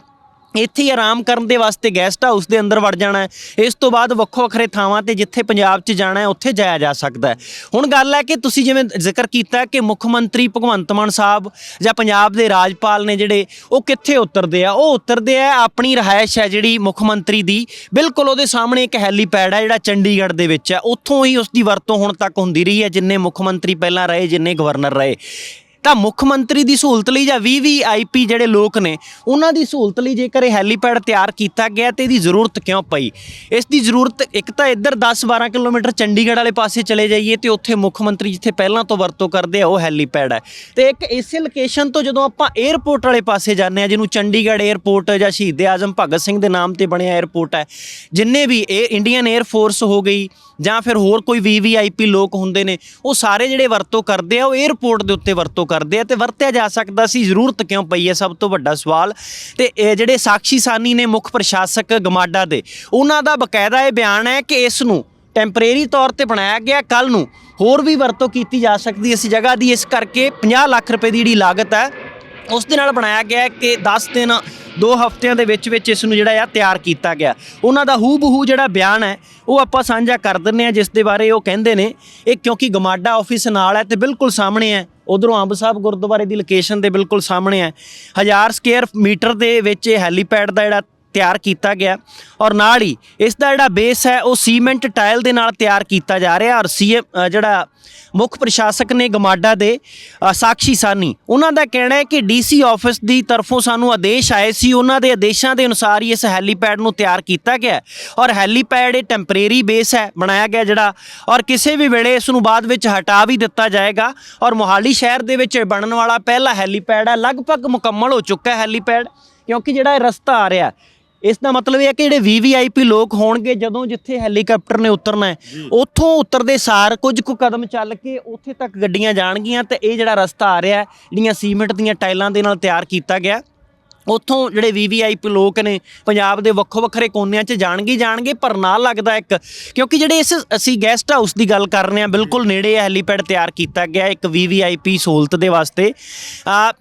ਇੱਥੇ ਹੀ ਆਰਾਮ ਕਰਨ ਦੇ ਵਾਸਤੇ ਗੈਸਟ ਹਾਊਸ ਦੇ ਅੰਦਰ ਵੜ ਜਾਣਾ ਹੈ। ਇਸ ਤੋਂ ਬਾਅਦ ਵੱਖੋ ਵੱਖਰੇ ਥਾਵਾਂ ਤੇ ਜਿੱਥੇ ਪੰਜਾਬ 'ਚ ਜਾਣਾ ਹੈ, ਉੱਥੇ ਜਾਇਆ ਜਾ ਸਕਦਾ ਹੈ। ਹੁਣ ਗੱਲ ਹੈ ਕਿ ਤੁਸੀਂ ਜਿਵੇਂ ਜ਼ਿਕਰ ਕੀਤਾ ਕਿ ਮੁੱਖ ਮੰਤਰੀ ਭਗਵੰਤ ਮਾਨ ਸਾਹਿਬ ਜਾਂ ਪੰਜਾਬ ਦੇ ਰਾਜਪਾਲ ਨੇ ਜਿਹੜੇ, ਉਹ ਕਿੱਥੇ ਉਤਰਦੇ ਆ? ਉਹ ਉਤਰਦੇ ਆ ਆਪਣੀ ਰਹਾਇਸ਼ ਹੈ ਜਿਹੜੀ ਮੁੱਖ ਮੰਤਰੀ ਦੀ। ਬਿਲਕੁਲ ਉਹਦੇ ਸਾਹਮਣੇ ਇੱਕ ਹੈਲੀਪੈਡ ਹੈ ਜਿਹੜਾ ਚੰਡੀਗੜ੍ਹ ਦੇ ਵਿੱਚ ਹੈ। ਉੱਥੋਂ ਹੀ ਉਸ ਦੀ ਵਰਤੋਂ ਹੁਣ ਤੱਕ ਹੁੰਦੀ ਰਹੀ ਹੈ, ਜਿੰਨੇ ਮੁੱਖ ਮੰਤਰੀ ਪਹਿਲਾਂ ਰਹੇ, ਜਿੰਨੇ ਗਵਰਨਰ ਰਹੇ। ਤਾਂ ਮੁੱਖ ਮੰਤਰੀ ਦੀ ਸਹੂਲਤ ਲਈ ਜਾਂ ਵੀਵੀਆਈਪੀ ਜਿਹੜੇ ਲੋਕ ਨੇ, ਉਹਨਾਂ ਦੀ ਸਹੂਲਤ ਲਈ ਜੇਕਰ ਇਹ ਹੈਲੀਪੈਡ ਤਿਆਰ ਕੀਤਾ ਗਿਆ ਤੇ ਇਹਦੀ ਜ਼ਰੂਰਤ ਕਿਉਂ ਪਈ? ਇਸ ਦੀ ਜ਼ਰੂਰਤ ਇੱਕ ਤਾਂ ਇੱਧਰ 10-12 ਕਿਲੋਮੀਟਰ ਚੰਡੀਗੜ੍ਹ ਵਾਲੇ ਪਾਸੇ ਚਲੇ ਜਾਈਏ ਤੇ ਉੱਥੇ ਮੁੱਖ ਮੰਤਰੀ ਜਿੱਥੇ ਪਹਿਲਾਂ ਤੋਂ ਵਰਤੋਂ ਕਰਦੇ ਆ, ਉਹ ਹੈਲੀਪੈਡ ਹੈ। ਤੇ ਇੱਕ ਇਸੇ ਲੋਕੇਸ਼ਨ ਤੋਂ ਜਦੋਂ ਆਪਾਂ 에어ਪੋਰਟ ਵਾਲੇ ਪਾਸੇ ਜਾਂਦੇ ਆ, ਜਿਹਨੂੰ ਚੰਡੀਗੜ੍ਹ 에어ਪੋਰਟ ਜਾਂ ਸ਼ਹੀਦ ਆਜ਼ਮ ਭਗਤ ਸਿੰਘ ਦੇ ਨਾਮ ਤੇ ਬਣਿਆ 에어ਪੋਰਟ ਹੈ, ਜਿੰਨੇ ਵੀ ਇਹ ਇੰਡੀਅਨ 에ਅਰਫੋਰਸ ਹੋ ਗਈ ਜਾਂ ਫਿਰ ਹੋਰ ਕੋਈ ਵੀ ਵੀਵੀਆਈਪੀ ਲੋਕ ਹੁੰਦੇ ਨੇ, ਉਹ ਸਾਰੇ ਜਿਹੜੇ ਵਰਤੋਂ ਕਰਦੇ ਆ, ਉਹ 에ਅਰਪੋਰਟ ਦੇ ਉੱਤੇ ਵਰਤੋਂ ਕਰਦੇ ਆ ਤੇ ਵਰਤਿਆ ਜਾ ਸਕਦਾ ਸੀ। ਜ਼ਰੂਰਤ ਕਿਉਂ ਪਈ ਹੈ? ਸਭ ਤੋਂ ਵੱਡਾ ਸਵਾਲ ਤੇ ਇਹ ਜਿਹੜੇ ਸਾਖੀ ਸਾਨੀ ਨੇ ਮੁੱਖ ਪ੍ਰਸ਼ਾਸਕ ਗਮਾਡਾ ਦੇ, ਉਹਨਾਂ ਦਾ ਬਕਾਇਦਾ ਇਹ ਬਿਆਨ ਹੈ ਕਿ ਇਸ ਨੂੰ ਟੈਂਪਰੇਰੀ ਤੌਰ ਤੇ ਬਣਾਇਆ ਗਿਆ ਕੱਲ ਨੂੰ ਹੋਰ ਵੀ ਵਰਤੋਂ ਕੀਤੀ ਜਾ ਸਕਦੀ ਇਸ ਜਗ੍ਹਾ ਦੀ ਇਸ ਕਰਕੇ 50 ਲੱਖ ਰੁਪਏ ਦੀ ਜਿਹੜੀ ਲਾਗਤ ਹੈ, ਉਸ ਦੇ ਨਾਲ ਬਣਾਇਆ ਗਿਆ ਕਿ 10 ਦਿਨ ਦੋ ਹਫ਼ਤਿਆਂ ਦੇ ਵਿੱਚ ਵਿੱਚ ਇਸ ਨੂੰ ਜਿਹੜਾ ਆ ਤਿਆਰ ਕੀਤਾ ਗਿਆ। ਉਹਨਾਂ ਦਾ ਹੂ ਬਹੂ ਜਿਹੜਾ ਬਿਆਨ ਹੈ, ਉਹ ਆਪਾਂ ਸਾਂਝਾ ਕਰ ਦਿੰਨੇ ਆ ਜਿਸ ਦੇ ਬਾਰੇ ਉਹ ਕਹਿੰਦੇ ਨੇ, ਇਹ ਕਿਉਂਕਿ ਗਮਾਡਾ ਆਫਿਸ ਨਾਲ ਹੈ ਤੇ ਬਿਲਕੁਲ ਸਾਹਮਣੇ ਹੈ। ਉਧਰੋਂ ਅੰਬ ਸਾਹਿਬ ਗੁਰਦੁਆਰੇ ਦੀ ਲੋਕੇਸ਼ਨ ਦੇ ਬਿਲਕੁਲ ਸਾਹਮਣੇ ਹੈ। ਹਜ਼ਾਰ ਸਕੁਅਰ ਮੀਟਰ ਦੇ ਵਿੱਚ ਇਹ ਹੈਲੀਪੈਡ ਦਾ ਜਿਹੜਾ ਤਿਆਰ ਕੀਤਾ ਗਿਆ। ਔਰ ਨਾਲ ਹੀ ਇਸ ਦਾ ਜਿਹੜਾ ਬੇਸ ਹੈ ਉਹ ਸੀਮੈਂਟ ਟਾਇਲ ਦੇ ਨਾਲ ਤਿਆਰ ਕੀਤਾ ਜਾ ਰਿਹਾ। ਔਰ ਸੀਐਮ ਜਿਹੜਾ ਮੁੱਖ ਪ੍ਰਸ਼ਾਸਕ ਨੇ ਗਮਾਡਾ ਦੇ ਅ, ਸਾਕਸ਼ੀ ਸਾਨੀ ਉਹਨਾਂ ਦਾ ਕਹਿਣਾ ਹੈ ਕਿ ਡੀਸੀ ਆਫਿਸ ਦੀ ਤਰਫੋਂ ਸਾਨੂੰ ਆਦੇਸ਼ ਆਏ ਸੀ। ਉਹਨਾਂ ਦੇ ਆਦੇਸ਼ਾਂ ਦੇ ਅਨੁਸਾਰ ਹੀ ਇਸ ਹੈਲੀਪੈਡ ਨੂੰ ਤਿਆਰ ਕੀਤਾ ਗਿਆ। ਔਰ ਹੈਲੀਪੈਡ ਇਹ ਟੈਂਪਰੇਰੀ ਬੇਸ ਹੈ ਬਣਾਇਆ ਗਿਆ ਜਿਹੜਾ। ਔਰ ਕਿਸੇ ਵੀ ਵੇਲੇ ਇਸ ਨੂੰ ਬਾਅਦ ਵਿੱਚ ਹਟਾ ਵੀ ਦਿੱਤਾ ਜਾਏਗਾ। ਔਰ ਮੋਹਾਲੀ ਸ਼ਹਿਰ ਦੇ ਵਿੱਚ ਬਣਨ ਵਾਲਾ ਪਹਿਲਾ ਹੈਲੀਪੈਡ ਹੈ ਲਗਭਗ ਮੁਕੰਮਲ ਹੋ ਚੁੱਕਾ ਹੈ ਹੈਲੀਪੈਡ। ਕਿਉਂਕਿ ਜਿਹੜਾ ਇਹ ਰਸਤਾ ਆ ਰਿਹਾ ਇਸ ਦਾ ਮਤਲਬ ਇਹ ਹੈ ਕਿ ਜਿਹੜੇ ਵੀਵੀਆਈਪੀ ਲੋਕ ਹੋਣਗੇ ਜਦੋਂ ਜਿੱਥੇ ਹੈਲੀਕਾਪਟਰ ਨੇ ਉਤਰਨਾ ਹੈ ਉੱਥੋਂ ਉਤਰਦੇ ਸਾਰ ਕੁਝ ਕੁ ਕਦਮ ਚੱਲ ਕੇ ਉੱਥੇ ਤੱਕ ਗੱਡੀਆਂ ਜਾਣਗੀਆਂ ਤੇ ਇਹ ਜਿਹੜਾ ਰਸਤਾ ਆ ਰਿਹਾ ਜਿਹੜੀਆਂ ਸੀਮੈਂਟ ਦੀਆਂ ਟਾਈਲਾਂ ਦੇ ਨਾਲ ਤਿਆਰ ਕੀਤਾ ਗਿਆ ਉੱਥੋਂ ਜਿਹੜੇ ਵੀਵੀਆਈਪੀ ਲੋਕ ਨੇ, ਪੰਜਾਬ ਦੇ ਵੱਖੋ ਵੱਖਰੇ ਕੋਨਿਆਂ 'ਚ ਜਾਣਗੇ ਜਾਣਗੇ, ਪਰ ਨਾਲ ਲੱਗਦਾ ਇੱਕ, ਕਿਉਂਕਿ ਜਿਹੜੇ ਇਸ ਅਸੀਂ ਗੈਸਟ ਹਾਊਸ ਦੀ ਗੱਲ ਕਰ ਰਹੇ ਹਾਂ, ਬਿਲਕੁਲ ਨੇੜੇ ਹੈਲੀਪੈਡ ਤਿਆਰ ਕੀਤਾ ਗਿਆ ਇੱਕ ਵੀਵੀਆਈਪੀ ਸਹੂਲਤ ਦੇ ਵਾਸਤੇ।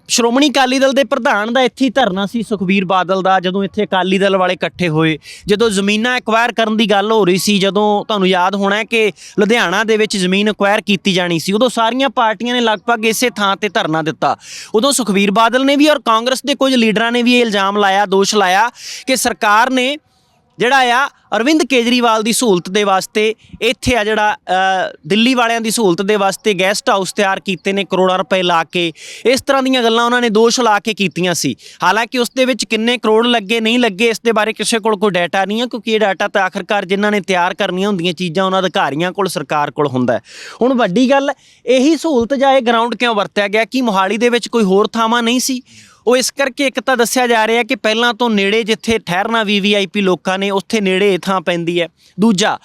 ਸ਼੍ਰੋਮਣੀ ਅਕਾਲੀ ਦਲ ਦੇ ਪ੍ਰਧਾਨ ਦਾ ਇੱਥੇ ਹੀ ਧਰਨਾ ਸੀ, ਸੁਖਬੀਰ ਬਾਦਲ ਦਾ, ਜਦੋਂ ਇੱਥੇ ਅਕਾਲੀ ਦਲ ਵਾਲੇ ਇਕੱਠੇ ਹੋਏ, ਜਦੋਂ ਜ਼ਮੀਨਾਂ ਐਕਵਾਇਰ ਕਰਨ ਦੀ ਗੱਲ ਹੋ ਰਹੀ ਸੀ, ਜਦੋਂ ਤੁਹਾਨੂੰ ਯਾਦ ਹੋਣਾ ਹੈ ਕਿ ਲੁਧਿਆਣਾ ਦੇ ਵਿੱਚ ਜ਼ਮੀਨ ਐਕਵਾਇਰ ਕੀਤੀ ਜਾਣੀ ਸੀ, ਉਦੋਂ ਸਾਰੀਆਂ ਪਾਰਟੀਆਂ ਨੇ ਲਗਭਗ ਇਸੇ ਥਾਂ ਤੇ ਧਰਨਾ ਦਿੱਤਾ। ਉਦੋਂ ਸੁਖਬੀਰ ਬਾਦਲ ਨੇ ਵੀ ਔਰ ਕਾਂਗਰਸ ਦੇ ਕੁਝ ਲੀਡਰਾਂ ਨੇ ਵੀ ਇਹ ਇਲਜ਼ਾਮ ਲਾਇਆ, ਦੋਸ਼ ਲਾਇਆ ਕਿ ਸਰਕਾਰ ਨੇ ਜਿਹੜਾ ਆ ਅਰਵਿੰਦ ਕੇਜਰੀਵਾਲ ਦੀ ਸਹੂਲਤ ਦੇ ਵਾਸਤੇ ਇੱਥੇ ਆ ਜਿਹੜਾ ਦਿੱਲੀ ਵਾਲਿਆਂ ਦੀ ਸਹੂਲਤ ਦੇ ਵਾਸਤੇ ਗੈਸਟ ਹਾਊਸ ਤਿਆਰ ਕੀਤੇ ਨੇ ਕਰੋੜਾਂ ਰੁਪਏ ਲਾ ਕੇ। ਇਸ ਤਰ੍ਹਾਂ ਦੀਆਂ ਗੱਲਾਂ ਉਹਨਾਂ ਨੇ ਦੋਸ਼ ਲਾ ਕੇ ਕੀਤੀਆਂ ਸੀ। ਹਾਲਾਂਕਿ ਉਸ ਦੇ ਵਿੱਚ ਕਿੰਨੇ ਕਰੋੜ ਲੱਗੇ, ਨਹੀਂ ਲੱਗੇ, ਇਸ ਦੇ ਬਾਰੇ ਕਿਸੇ ਕੋਲ ਕੋਈ ਡਾਟਾ ਨਹੀਂ ਹੈ ਕਿਉਂਕਿ ਇਹ ਡਾਟਾ ਤਾਂ ਆਖਰਕਾਰ ਜਿਨ੍ਹਾਂ ਨੇ ਤਿਆਰ ਕਰਨੀਆਂ ਹੁੰਦੀਆਂ ਚੀਜ਼ਾਂ ਉਹਨਾਂ ਅਧਿਕਾਰੀਆਂ ਕੋਲ, ਸਰਕਾਰ ਕੋਲ ਹੁੰਦਾ ਹੁਣ ਵੱਡੀ ਗੱਲ, ਇਹੀ ਸਹੂਲਤ ਜਾਂ ਇਹ ਗਰਾਊਂਡ ਕਿਉਂ ਵਰਤਿਆ ਗਿਆ? ਕਿ ਮੋਹਾਲੀ ਦੇ ਵਿੱਚ ਕੋਈ ਹੋਰ ਥਾਵਾਂ ਨਹੀਂ ਸੀ? ਉਹ ਇਸ ਕਰਕੇ ਇੱਕ ਤਾਂ ਦੱਸਿਆ ਜਾ ਰਿਹਾ ਕਿ ਪਹਿਲਾਂ ਤੋਂ ਨੇੜੇ ਜਿੱਥੇ ਠਹਿਰਨਾ ਵੀਵੀਆਈਪੀ ਲੋਕਾਂ ਨੇ, ਉੱਥੇ ਨੇੜੇ ਇਹ ਥਾਂ ਪੈਂਦੀ ਹੈ। ਦੂਜਾ,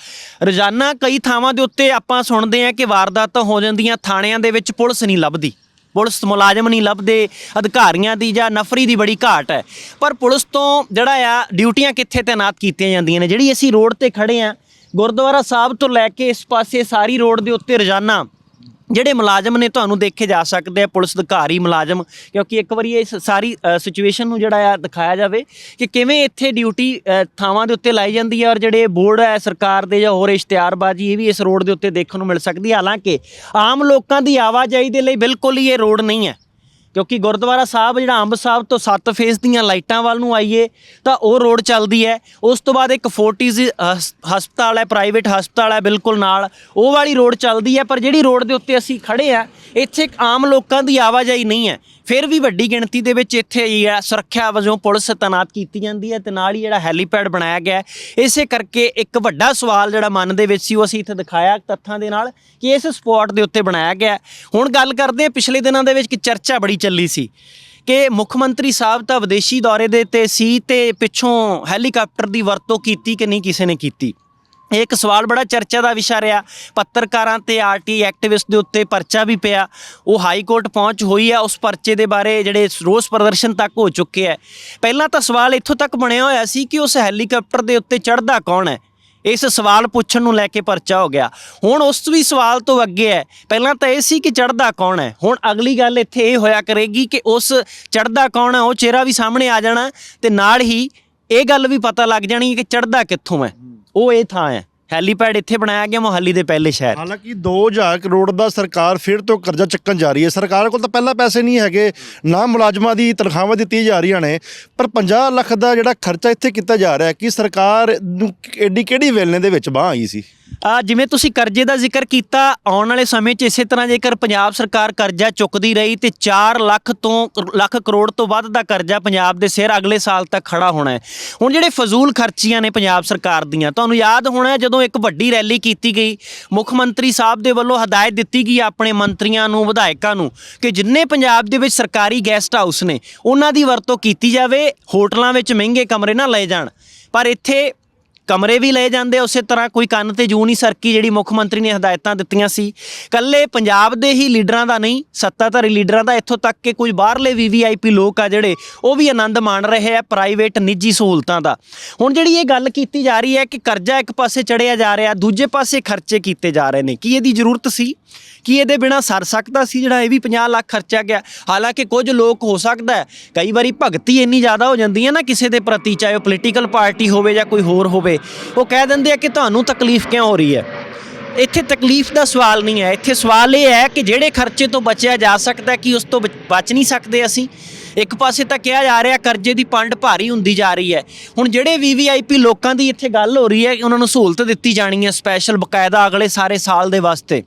ਰੋਜ਼ਾਨਾ ਕਈ ਥਾਵਾਂ ਦੇ ਉੱਤੇ ਆਪਾਂ ਸੁਣਦੇ ਹਾਂ ਕਿ ਵਾਰਦਾਤਾਂ ਹੋ ਜਾਂਦੀਆਂ, ਥਾਣਿਆਂ ਦੇ ਵਿੱਚ ਪੁਲਿਸ ਨਹੀਂ ਲੱਭਦੀ। ਪੁਲਿਸ ਮੁਲਾਜ਼ਮ ਨਹੀਂ ਲੱਭਦੇ, ਅਧਿਕਾਰੀਆਂ ਦੀ ਜਾਂ ਨਫਰੀ ਦੀ ਬੜੀ ਘਾਟ ਹੈ। ਪਰ ਪੁਲਿਸ ਤੋਂ ਜਿਹੜਾ ਆ, ਡਿਊਟੀਆਂ ਕਿੱਥੇ ਤਾਇਨਾਤ ਕੀਤੀਆਂ ਜਾਂਦੀਆਂ ਨੇ? ਜਿਹੜੀ ਅਸੀਂ ਰੋਡ ਤੇ ਖੜੇ ਆ ਗੁਰਦੁਆਰਾ ਸਾਹਿਬ ਤੋਂ ਲੈ ਕੇ ਇਸ ਪਾਸੇ ਸਾਰੀ ਰੋਡ ਦੇ ਉੱਤੇ ਰੋਜ਼ਾਨਾ ਜਿਹੜੇ ਮੁਲਾਜ਼ਮ ਨੇ ਤੁਹਾਨੂੰ ਦੇਖੇ ਜਾ ਸਕਦੇ ਆ, ਪੁਲਿਸ ਅਧਿਕਾਰੀ, ਮੁਲਾਜ਼ਮ, ਕਿਉਂਕਿ ਇੱਕ ਵਾਰੀ ਇਹ ਸਾਰੀ ਸਿਚੁਏਸ਼ਨ ਨੂੰ ਜਿਹੜਾ ਆ ਦਿਖਾਇਆ ਜਾਵੇ ਕਿ ਕਿਵੇਂ ਇੱਥੇ ਡਿਊਟੀ ਥਾਵਾਂ ਦੇ ਉੱਤੇ ਲਾਈ ਜਾਂਦੀ ਹੈ ਔਰ ਜਿਹੜੇ ਬੋਰਡ ਹੈ ਸਰਕਾਰ ਦੇ ਜਾਂ ਹੋਰ ਇਸ਼ਤਿਹਾਰਬਾਜ਼ੀ, ਇਹ ਵੀ ਇਸ ਰੋਡ ਦੇ ਉੱਤੇ ਦੇਖਣ ਨੂੰ ਮਿਲ ਸਕਦੀ ਹੈ ਹਾਲਾਂਕਿ ਆਮ ਲੋਕਾਂ ਦੀ ਆਵਾਜਾਈ ਦੇ ਲਈ ਬਿਲਕੁਲ ਹੀ ਇਹ ਰੋਡ ਨਹੀਂ ਹੈ। ਕਿਉਂਕਿ ਗੁਰਦੁਆਰਾ ਸਾਹਿਬ ਜਿਹੜਾ ਅੰਬ ਸਾਹਿਬ ਤੋਂ 7 ਫੇਸ ਦੀਆਂ ਲਾਈਟਾਂ ਵੱਲ ਨੂੰ ਆਈਏ, ਤਾਂ ਉਹ ਰੋਡ ਚੱਲਦੀ ਹੈ। ਉਸ ਤੋਂ ਬਾਅਦ ਇੱਕ ਫੋਰਟੀਜ਼ ਹਸ- ਹਸਪਤਾਲ ਹੈ ਪ੍ਰਾਈਵੇਟ ਹਸਪਤਾਲ ਹੈ, ਬਿਲਕੁਲ ਨਾਲ। ਉਹ ਵਾਲੀ ਰੋਡ ਚੱਲਦੀ ਹੈ, ਪਰ ਜਿਹੜੀ ਰੋਡ ਦੇ ਉੱਤੇ ਅਸੀਂ ਖੜੇ ਆ ਇੱਥੇ ਇੱਕ ਆਮ ਲੋਕਾਂ ਦੀ ਆਵਾਜਾਈ ਨਹੀਂ ਹੈ। ਫਿਰ ਵੀ ਵੱਡੀ ਗਿਣਤੀ ਦੇ ਵਿੱਚ ਇੱਥੇ ਹੀ ਹੈ ਸੁਰੱਖਿਆ ਵਜੋਂ ਪੁਲਿਸ ਤੈਨਾਤ ਕੀਤੀ ਜਾਂਦੀ ਹੈ ਤੇ ਨਾਲ ਹੀ ਜਿਹੜਾ ਹੈਲੀਪੈਡ ਬਣਾਇਆ ਗਿਆ ਇਸੇ ਕਰਕੇ ਇੱਕ ਵੱਡਾ ਸਵਾਲ ਜਿਹੜਾ ਮਨ ਦੇ ਵਿੱਚ ਸੀ, ਉਹ ਅਸੀਂ ਇੱਥੇ ਦਿਖਾਇਆ ਤੱਥਾਂ ਦੇ ਨਾਲ ਕਿ ਇਸ ਸਪੌਟ ਦੇ ਉੱਤੇ ਬਣਾਇਆ ਗਿਆ ਹੁਣ ਗੱਲ ਕਰਦੇ ਹਾਂ ਪਿਛਲੇ ਦਿਨਾਂ ਦੇ ਵਿੱਚ ਕਿ ਚਰਚਾ ਬੜੀ ਚੱਲੀ ਸੀ ਕਿ ਮੁੱਖ ਮੰਤਰੀ ਸਾਹਿਬ ਤਾਂ ਵਿਦੇਸ਼ੀ ਦੌਰੇ ਦੇ ਤੇ ਸੀ ਤੇ ਪਿੱਛੋਂ ਹੈਲੀਕਾਪਟਰ ਦੀ ਵਰਤੋਂ ਕੀਤੀ ਕਿ ਨਹੀਂ, ਕਿਸੇ ਨੇ ਕੀਤੀ? ਇਹ ਇੱਕ ਸਵਾਲ ਬੜਾ ਚਰਚਾ ਦਾ ਵਿਸ਼ਾ ਰਿਹਾ। ਪੱਤਰਕਾਰਾਂ ਤੇ ਆਰਟੀ ਐਕਟਿਵਿਸਟ ਦੇ ਉੱਤੇ ਪਰਚਾ ਵੀ ਪਿਆ। ਉਹ ਹਾਈ ਕੋਰਟ ਪਹੁੰਚ ਹੋਈ ਹੈ ਉਸ ਪਰਚੇ ਦੇ ਬਾਰੇ ਜਿਹੜੇ ਰੋਸ ਪ੍ਰਦਰਸ਼ਨ ਤੱਕ ਹੋ ਚੁੱਕੇ ਹੈ ਪਹਿਲਾਂ ਤਾਂ ਸਵਾਲ ਇੱਥੋਂ ਤੱਕ ਬਣਿਆ ਹੋਇਆ ਸੀ ਕਿ ਉਸ ਹੈਲੀਕਾਪਟਰ ਦੇ ਉੱਤੇ ਚੜ੍ਹਦਾ ਕੌਣ ਹੈ? ਇਸ ਸਵਾਲ ਪੁੱਛਣ ਨੂੰ ਲੈ ਕੇ ਪਰਚਾ ਹੋ ਗਿਆ। ਹੁਣ ਉਸ ਵੀ ਸਵਾਲ ਤੋਂ ਅੱਗੇ ਹੈ। ਪਹਿਲਾਂ ਤਾਂ ਇਹ ਸੀ ਕਿ ਚੜ੍ਹਦਾ ਕੌਣ ਹੈ? ਹੁਣ ਅਗਲੀ ਗੱਲ ਇੱਥੇ ਇਹ ਹੋਇਆ ਕਰੇਗੀ ਕਿ ਉਸ ਚੜ੍ਹਦਾ ਕੌਣ ਹੈ, ਉਹ ਚਿਹਰਾ ਵੀ ਸਾਹਮਣੇ ਆ ਜਾਣਾ ਤੇ ਨਾਲ ਹੀ ਇਹ ਗੱਲ ਵੀ ਪਤਾ ਲੱਗ ਜਾਣੀ ਕਿ ਚੜ੍ਹਦਾ ਕਿੱਥੋਂ ਹੈ। ਉਹ ਇਹ ਥਾਂ ਹੈ। ਹੈਲੀਪੈਡ ਇੱਥੇ ਬਣਾਇਆ ਗਿਆ ਮੋਹਾਲੀ ਦੇ ਪਹਿਲੇ ਸ਼ਹਿਰ। ਹਾਲਾਂਕਿ 2000 ਕਰੋੜ ਦਾ ਸਰਕਾਰ ਫਿਰ ਤੋਂ ਕਰਜ਼ਾ ਚੱਕਣ ਜਾ ਰਹੀ ਹੈ। ਸਰਕਾਰ ਕੋਲ ਤਾਂ ਪਹਿਲਾਂ ਪੈਸੇ ਨਹੀਂ ਹੈਗੇ, ਨਾ ਮੁਲਾਜ਼ਮਾਂ ਦੀ ਤਨਖਾਹਾਂ ਦਿੱਤੀਆਂ ਜਾ ਰਹੀਆਂ ਨੇ, ਪਰ 50 ਲੱਖ ਦਾ ਜਿਹੜਾ ਖਰਚਾ ਇੱਥੇ ਕੀਤਾ ਜਾ ਰਿਹਾ ਕਿ ਸਰਕਾਰ ਨੂੰ ਐਡੀ ਕਿਹੜੀ ਵੇਲਣੇ ਦੇ ਵਿੱਚ ਬਾਹ ਆਈ ਸੀ? ਆ ਜਿਵੇਂ ਤੁਸੀਂ ਕਰਜ਼ੇ ਦਾ ਜ਼ਿਕਰ ਕੀਤਾ, ਆਉਣ ਵਾਲੇ ਸਮੇਂ 'ਚ ਇਸੇ ਤਰ੍ਹਾਂ ਜੇਕਰ ਪੰਜਾਬ ਸਰਕਾਰ ਕਰਜ਼ਾ ਚੁੱਕਦੀ ਰਹੀ ਤੇ 4 ਲੱਖ ਤੋਂ ਲੱਖ ਕਰੋੜ ਤੋਂ ਵੱਧ ਦਾ ਕਰਜ਼ਾ ਪੰਜਾਬ ਦੇ ਸਿਰ ਅਗਲੇ ਸਾਲ ਤੱਕ ਖੜਾ ਹੋਣਾ ਹੈ। ਹੁਣ ਜਿਹੜੇ ਫਜ਼ੂਲ ਖਰਚੀਆਂ ਨੇ ਪੰਜਾਬ ਸਰਕਾਰ ਦੀਆਂ, ਤੁਹਾਨੂੰ ਯਾਦ ਹੋਣਾ ਜਦੋਂ ਇੱਕ ਵੱਡੀ ਰੈਲੀ ਕੀਤੀ ਗਈ, ਮੁੱਖ ਮੰਤਰੀ ਸਾਹਿਬ ਦੇ ਵੱਲੋਂ ਹਦਾਇਤ ਦਿੱਤੀ ਗਈ ਆਪਣੇ ਮੰਤਰੀਆਂ ਨੂੰ, ਵਿਧਾਇਕਾਂ ਨੂੰ ਕਿ ਜਿੰਨੇ ਪੰਜਾਬ ਦੇ ਵਿੱਚ ਸਰਕਾਰੀ ਗੈਸਟ ਹਾਊਸ ਨੇ, ਉਹਨਾਂ ਦੀ ਵਰਤੋਂ ਕੀਤੀ ਜਾਵੇ, ਹੋਟਲਾਂ ਵਿੱਚ ਮਹਿੰਗੇ ਕਮਰੇ ਨਾ ਲਏ ਜਾਣ। ਪਰ ਇੱਥੇ ਕਮਰੇ ਵੀ ਲਏ ਜਾਂਦੇ ਉਸੇ ਤਰ੍ਹਾਂ ਕੋਈ ਕੰਨ ਤੇ ਜੂ ਨਹੀਂ ਸਰਕੀ ਜਿਹੜੀ ਮੁੱਖ ਮੰਤਰੀ ਨੇ ਹਦਾਇਤਾਂ ਦਿੱਤੀਆਂ ਸੀ। ਕੱਲੇ ਪੰਜਾਬ ਦੇ ਹੀ ਲੀਡਰਾਂ ਦਾ ਨਹੀਂ, ਸੱਤਾਧਾਰੀ ਲੀਡਰਾਂ ਦਾ ਇੱਥੋਂ ਤੱਕ ਕਿ ਕੁਝ ਬਾਹਰਲੇ ਵੀਵੀਆਈਪੀ ਲੋਕ ਆ ਜਿਹੜੇ, ਉਹ ਵੀ ਆਨੰਦ ਮਾਣ ਰਹੇ ਆ ਪ੍ਰਾਈਵੇਟ ਨਿੱਜੀ ਸਹੂਲਤਾਂ ਦਾ। ਹੁਣ ਜਿਹੜੀ ਇਹ ਗੱਲ ਕੀਤੀ ਜਾ ਰਹੀ ਹੈ ਕਿ ਕਰਜ਼ਾ ਇੱਕ ਪਾਸੇ ਚੜਿਆ ਜਾ ਰਿਹਾ, ਦੂਜੇ ਪਾਸੇ ਖਰਚੇ ਕੀਤੇ ਜਾ ਰਹੇ ਨੇ, ਕੀ ਇਹਦੀ ਜ਼ਰੂਰਤ ਸੀ? ਕੀ ਇਹਦੇ ਬਿਨਾ ਸਰ ਸਕਦਾ ਸੀ ਜਿਹੜਾ ਇਹ ਵੀ 50 ਲੱਖ ਖਰਚਿਆ ਗਿਆ? ਹਾਲਾਂਕਿ ਕੁਝ ਲੋਕ ਹੋ ਸਕਦਾ ਹੈ, ਕਈ ਵਾਰੀ ਭਗਤੀ ਇੰਨੀ ਜ਼ਿਆਦਾ ਹੋ ਜਾਂਦੀ ਹੈ ਨਾ ਕਿਸੇ ਦੇ ਪ੍ਰਤੀ ਚਾਹੇ ਉਹ ਪੋਲੀਟੀਕਲ ਪਾਰਟੀ ਹੋਵੇ ਜਾਂ ਕੋਈ ਹੋਰ ਹੋਵੇ। ਉਹ ਕਹਿ ਦਿੰਦੇ ਆ ਕਿ ਤੁਹਾਨੂੰ ਤਕਲੀਫ ਕਿਉਂ ਹੋ ਰਹੀ ਹੈ? ਇੱਥੇ ਤਕਲੀਫ ਦਾ ਸਵਾਲ ਨਹੀਂ ਹੈ। ਇੱਥੇ ਸਵਾਲ ਇਹ ਹੈ ਕਿ ਜਿਹੜੇ ਖਰਚੇ ਤੋਂ ਬਚਿਆ ਜਾ ਸਕਦਾ ਕਿ ਉਸ ਤੋਂ ਬਚ- ਬਚ ਨਹੀਂ ਸਕਦੇ ਅਸੀਂ? ਇੱਕ ਪਾਸੇ ਤਾਂ ਕਿਹਾ ਜਾ ਰਿਹਾ ਕਰਜ਼ੇ ਦੀ ਪੰਡ ਭਾਰੀ ਹੁੰਦੀ ਜਾ ਰਹੀ ਹੈ। ਹੁਣ ਜਿਹੜੇ ਵੀਵੀਆਈਪੀ ਲੋਕਾਂ ਦੀ ਇੱਥੇ ਗੱਲ ਹੋ ਰਹੀ ਹੈ ਉਹਨਾਂ ਨੂੰ ਸਹੂਲਤ ਦਿੱਤੀ ਜਾਣੀ ਹੈ ਸਪੈਸ਼ਲ ਬਕਾਇਦਾ ਅਗਲੇ ਸਾਰੇ ਸਾਲ ਦੇ ਵਾਸਤੇ।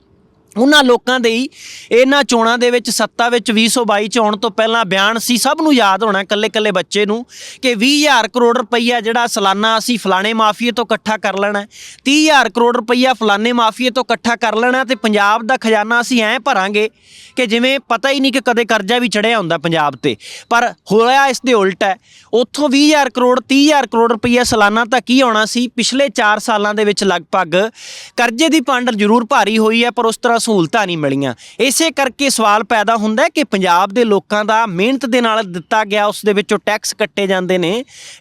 ਉਹਨਾਂ ਲੋਕਾਂ ਦੇ ਹੀ ਇਹਨਾਂ ਚੋਣਾਂ ਦੇ ਵਿੱਚ ਸੱਤਾ ਵਿੱਚ 2022 ਚ ਆਉਣ ਤੋਂ ਪਹਿਲਾਂ ਬਿਆਨ ਸੀ। ਸਭ ਨੂੰ ਯਾਦ ਹੋਣਾ ਕੱਲੇ ਕੱਲੇ ਬੱਚੇ ਨੂੰ ਕਿ 20000 ਕਰੋੜ ਰੁਪਈਆ ਜਿਹੜਾ ਸਾਲਾਨਾ ਅਸੀਂ ਫਲਾਣੇ ਮਾਫੀਏ ਤੋਂ ਇਕੱਠਾ ਕਰ ਲੈਣਾ ਹੈ, 30000 ਕਰੋੜ ਰੁਪਈਆ ਫਲਾਣੇ ਮਾਫੀਏ ਤੋਂ ਇਕੱਠਾ ਕਰ ਲੈਣਾ ਤੇ ਪੰਜਾਬ ਦਾ ਖਜ਼ਾਨਾ ਅਸੀਂ ਐਂ ਭਰਾਂਗੇ ਕਿ ਜਿਵੇਂ ਪਤਾ ਹੀ ਨਹੀਂ ਕਿ ਕਦੇ ਕਰਜ਼ਾ ਵੀ ਚੜਿਆ ਹੁੰਦਾ ਪੰਜਾਬ ਤੇ। ਪਰ ਹੋਇਆ ਇਸ ਦੇ ਉਲਟ ਹੈ। ਉੱਥੋਂ 20000 ਕਰੋੜ 30000 ਕਰੋੜ ਰੁਪਈਆ ਸਾਲਾਨਾ ਤਾਂ ਕੀ ਆਉਣਾ ਸੀ? ਪਿਛਲੇ 4 ਸਾਲਾਂ ਦੇ ਵਿੱਚ ਲਗਭਗ ਕਰਜ਼ੇ ਦੀ ਪੰਡ ਜ਼ਰੂਰ ਭਾਰੀ ਹੋਈ ਹੈ ਪਰ ਉਸ ਤਰ੍ਹਾਂ ਸਹੂਲਤਾਂ ਨਹੀਂ ਮਿਲੀਆਂ। ਇਸੇ ਕਰਕੇ ਸਵਾਲ ਪੈਦਾ ਹੁੰਦਾ ਕਿ ਪੰਜਾਬ ਦੇ ਲੋਕਾਂ ਦਾ ਮਿਹਨਤ ਦੇ ਨਾਲ ਦਿੱਤਾ ਗਿਆ, ਉਸ ਦੇ ਵਿੱਚੋਂ ਟੈਕਸ ਕੱਟੇ ਜਾਂਦੇ ਨੇ।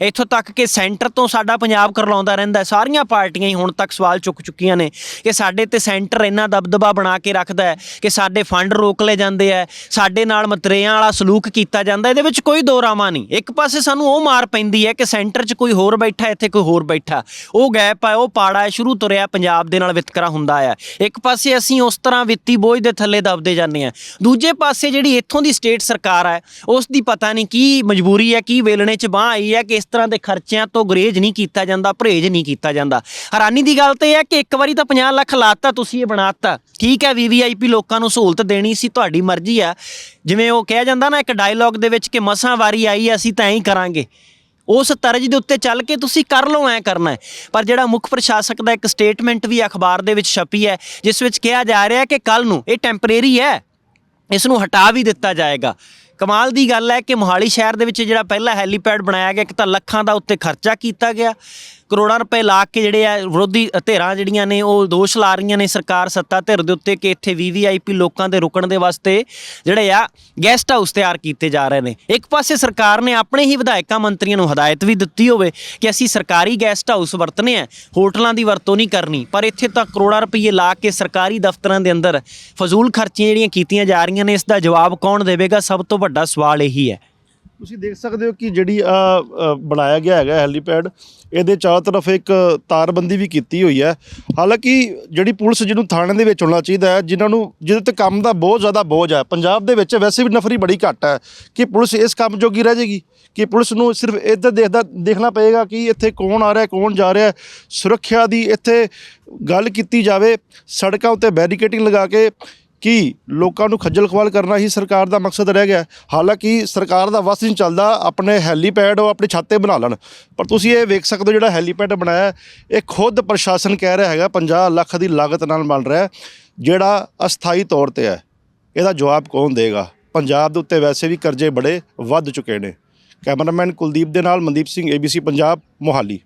ਇੱਥੋਂ ਤੱਕ ਕਿ ਸੈਂਟਰ ਤੋਂ ਸਾਡਾ ਪੰਜਾਬ ਕਰਲਾਉਂਦਾ ਰਹਿੰਦਾ ਸਾਰੀਆਂ ਪਾਰਟੀਆਂ ਹੀ ਹੁਣ ਤੱਕ ਸਵਾਲ ਚੁੱਕ ਚੁੱਕੀਆਂ ਨੇ ਕਿ ਸਾਡੇ ਤੇ ਸੈਂਟਰ ਇੰਨਾ ਦਬਦਬਾ ਬਣਾ ਕੇ ਰੱਖਦਾ ਹੈ ਕਿ ਸਾਡੇ ਫੰਡ ਰੋਕ ਲਏ ਜਾਂਦੇ ਆ ਸਾਡੇ ਨਾਲ ਮਤਰੇਆਂ ਵਾਲਾ ਸਲੂਕ ਕੀਤਾ ਜਾਂਦਾ ਇਹਦੇ ਵਿੱਚ ਕੋਈ ਦੋ ਰਾਵਾਂ ਨਹੀਂ। ਇੱਕ ਪਾਸੇ ਸਾਨੂੰ ਉਹ ਮਾਰ ਪੈਂਦੀ ਹੈ ਕਿ ਸੈਂਟਰ 'ਚ ਕੋਈ ਹੋਰ ਬੈਠਾ, ਇੱਥੇ ਕੋਈ ਹੋਰ ਬੈਠਾ। ਉਹ ਗੈਪ ਹੈ ਉਹ ਪਾੜਾ ਹੈ, ਸ਼ੁਰੂ ਤੋਂ ਰਿਹਾ, ਪੰਜਾਬ ਦੇ ਨਾਲ ਵਿਤਕਰਾ ਹੁੰਦਾ ਆ ਇੱਕ ਪਾਸੇ ਅਸੀਂ ਉਸ ਤਰ੍ਹਾਂ ਵਿੱਤੀ ਬੋਝ ਦੇ ਥੱਲੇ ਦਬਦੇ ਜਾਂਦੇ ਆ ਦੂਜੇ ਪਾਸੇ ਜਿਹੜੀ ਇੱਥੋਂ ਦੀ ਸਟੇਟ ਸਰਕਾਰ ਹੈ, ਉਸ ਦੀ ਪਤਾ ਨਹੀਂ ਕੀ ਮਜਬੂਰੀ ਹੈ, ਕੀ ਵੇਲਣੇ 'ਚ ਬਾਹ ਆਈ ਹੈ ਕਿ ਇਸ ਤਰ੍ਹਾਂ ਦੇ ਖਰਚਿਆਂ ਤੋਂ ਗੁਰੇਜ਼ ਨਹੀਂ ਕੀਤਾ ਜਾਂਦਾ, ਪਰਹੇਜ਼ ਨਹੀਂ ਕੀਤਾ ਜਾਂਦਾ। ਹੈਰਾਨੀ ਦੀ ਗੱਲ ਤੇ ਇਹ ਹੈ ਕਿ ਇੱਕ ਵਾਰੀ ਤਾਂ 50 ਲੱਖ ਲਾਤਾ, ਤੁਸੀਂ ਇਹ ਬਣਾਤਾ। ਠੀਕ ਹੈ ਵੀਵੀਆਈਪੀ ਲੋਕਾਂ ਨੂੰ ਸਹੂਲਤ ਦੇਣੀ ਸੀ, ਤੁਹਾਡੀ ਮਰਜ਼ੀ ਆ ਜਿਵੇਂ ਉਹ ਕਿਹਾ ਜਾਂਦਾ ਨਾ, ਇੱਕ ਡਾਇਲੌਗ ਦੇ ਵਿੱਚ ਕਿ ਮਸਾਂ ਵਾਰੀ ਆਈ ਅਸੀਂ ਤਾਂ ਐਂ ਹੀ ਕਰਾਂਗੇ। ਉਸ ਤਰਜ ਦੇ ਉੱਤੇ ਚੱਲ ਕੇ ਤੁਸੀਂ ਕਰ ਲਓ, ਐ ਕਰਨਾ ਹੈ। ਪਰ ਜਿਹੜਾ ਮੁੱਖ ਪ੍ਰਸ਼ਾਸਕ ਦਾ ਇੱਕ ਸਟੇਟਮੈਂਟ ਵੀ ਅਖਬਾਰ ਦੇ ਵਿੱਚ ਛਪੀ ਹੈ, ਜਿਸ ਵਿੱਚ ਕਿਹਾ ਜਾ ਰਿਹਾ ਕਿ ਕੱਲ ਨੂੰ ਇਹ ਟੈਂਪਰੇਰੀ ਹੈ, ਇਸ ਨੂੰ ਹਟਾ ਵੀ ਦਿੱਤਾ ਜਾਏਗਾ। ਕਮਾਲ ਦੀ ਗੱਲ ਹੈ ਕਿ ਮੋਹਾਲੀ ਸ਼ਹਿਰ ਦੇ ਵਿੱਚ ਜਿਹੜਾ ਪਹਿਲਾ ਹੈਲੀਪੈਡ ਬਣਾਇਆ ਗਿਆ, ਇੱਕ ਤਾਂ ਲੱਖਾਂ ਦਾ ਉੱਤੇ ਖਰਚਾ ਕੀਤਾ ਗਿਆ। ਕਰੋੜਾਂ ਰੁਪਏ ਲਾ ਕੇ ਜਿਹੜੇ ਆ ਵਿਰੋਧੀ ਧਿਰਾਂ ਜਿਹੜੀਆਂ ਨੇ, ਉਹ ਦੋਸ਼ ਲਾ ਰਹੀਆਂ ਨੇ ਸਰਕਾਰ ਸੱਤਾ ਧਿਰ ਦੇ ਉੱਤੇ ਕਿ ਇੱਥੇ ਵੀਵੀਆਈਪੀ ਲੋਕਾਂ ਦੇ ਰੁਕਣ ਦੇ ਵਾਸਤੇ ਜਿਹੜੇ ਆ ਗੈਸਟ ਹਾਊਸ ਤਿਆਰ ਕੀਤੇ ਜਾ ਰਹੇ ਨੇ। ਇੱਕ ਪਾਸੇ ਸਰਕਾਰ ਨੇ ਆਪਣੇ ਹੀ ਵਿਧਾਇਕਾਂ ਮੰਤਰੀਆਂ ਨੂੰ ਹਦਾਇਤ ਵੀ ਦਿੱਤੀ ਹੋਵੇ ਕਿ ਅਸੀਂ ਸਰਕਾਰੀ ਗੈਸਟ ਹਾਊਸ ਵਰਤਨੇ ਆ, ਹੋਟਲਾਂ ਦੀ ਵਰਤੋਂ ਨਹੀਂ ਕਰਨੀ, ਪਰ ਇੱਥੇ ਤਾਂ ਕਰੋੜਾਂ ਰੁਪਏ ਲਾ ਕੇ ਸਰਕਾਰੀ ਦਫ਼ਤਰਾਂ ਦੇ ਅੰਦਰ ਫਜ਼ੂਲ ਖਰਚੀਆਂ ਜਿਹੜੀਆਂ ਕੀਤੀਆਂ ਜਾ ਰਹੀਆਂ ਨੇ, ਇਸ ਦਾ ਜਵਾਬ ਕੌਣ ਦੇਵੇਗਾ? ਸਭ ਤੋਂ ਵੱਡਾ ਸਵਾਲ ਇਹੀ ਹੈ। ਤੁਸੀਂ ਦੇਖ ਸਕਦੇ ਹੋ ਕਿ ਜਿਹੜੀ ਅ, ਬਣਾਇਆ ਗਿਆ ਹੈਗਾ ਹੈਲੀਪੈਡ ਇਹਦੇ ਚਾਰੋਂ ਤਰਫ ਇੱਕ ਤਾਰਬੰਦੀ ਵੀ ਕੀਤੀ ਹੋਈ ਹੈ। ਹਾਲਾਂਕਿ ਜਿਹੜੀ ਪੁਲਿਸ ਜਿਹਨੂੰ ਥਾਣੇ ਦੇ ਵਿੱਚ ਹੋਣਾ ਚਾਹੀਦਾ ਹੈ ਜਿਨ੍ਹਾਂ ਨੂੰ ਜਿਹਦੇ ਤੇ ਕੰਮ ਦਾ ਬਹੁਤ ਜ਼ਿਆਦਾ ਬੋਝ ਹੈ ਪੰਜਾਬ ਦੇ ਵਿੱਚ ਵੈਸੇ ਵੀ ਨਫਰੀ ਬੜੀ ਘੱਟ ਹੈ। ਕਿ ਪੁਲਿਸ ਇਸ ਕੰਮ ਜੋਗੀ ਰਹਿ ਜਾਏਗੀ? ਕਿ ਪੁਲਿਸ ਨੂੰ ਸਿਰਫ ਇੱਧਰ ਦੇਖਦਾ ਦੇਖਣਾ ਪਏਗਾ ਕਿ ਇੱਥੇ ਕੌਣ ਆ ਰਿਹਾ ਕੌਣ ਜਾ ਰਿਹਾ ਸੁਰੱਖਿਆ ਦੀ ਇੱਥੇ ਗੱਲ ਕੀਤੀ ਜਾਵੇ ਸੜਕਾਂ ਉੱਤੇ ਬੈਰੀਕੇਡਿੰਗ ਲਗਾ ਕੇ ਕਿ ਲੋਕਾਂ ਨੂੰ ਖੱਜਲ ਖਵਾਲ ਕਰਨਾ ਹੀ ਸਰਕਾਰ ਦਾ ਮਕਸਦ ਰਹਿ ਗਿਆ। ਹਾਲਾਂਕਿ ਸਰਕਾਰ ਦਾ ਵਸ ਨਹੀਂ ਚੱਲਦਾ, ਆਪਣੇ ਹੈਲੀਪੈਡ ਉਹ ਆਪਣੀ ਛੱਤ ਤੇ ਬਣਾ ਲੈਣ। ਪਰ ਤੁਸੀਂ ਇਹ ਵੇਖ ਸਕਦੇ ਹੋ ਜਿਹੜਾ ਹੈਲੀਪੈਡ ਬਣਾਇਆ, ਇਹ ਖੁਦ ਪ੍ਰਸ਼ਾਸਨ ਕਹਿ ਰਿਹਾ ਹੈਗਾ 50 ਲੱਖ ਦੀ ਲਾਗਤ ਨਾਲ ਬਣ ਰਿਹਾ, ਜਿਹੜਾ ਅਸਥਾਈ ਤੌਰ ਤੇ ਹੈ। ਇਹਦਾ ਜਵਾਬ ਕੌਣ ਦੇਗਾ? ਪੰਜਾਬ ਦੇ ਉੱਤੇ ਵੈਸੇ ਵੀ ਕਰਜ਼ੇ ਬੜੇ ਵੱਧ ਚੁੱਕੇ ਨੇ। ਕੈਮਰਾਮੈਨ ਕੁਲਦੀਪ ਦੇ ਨਾਲ ਮਨਦੀਪ ਸਿੰਘ ABC ਪੰਜਾਬ, ਮੋਹਾਲੀ।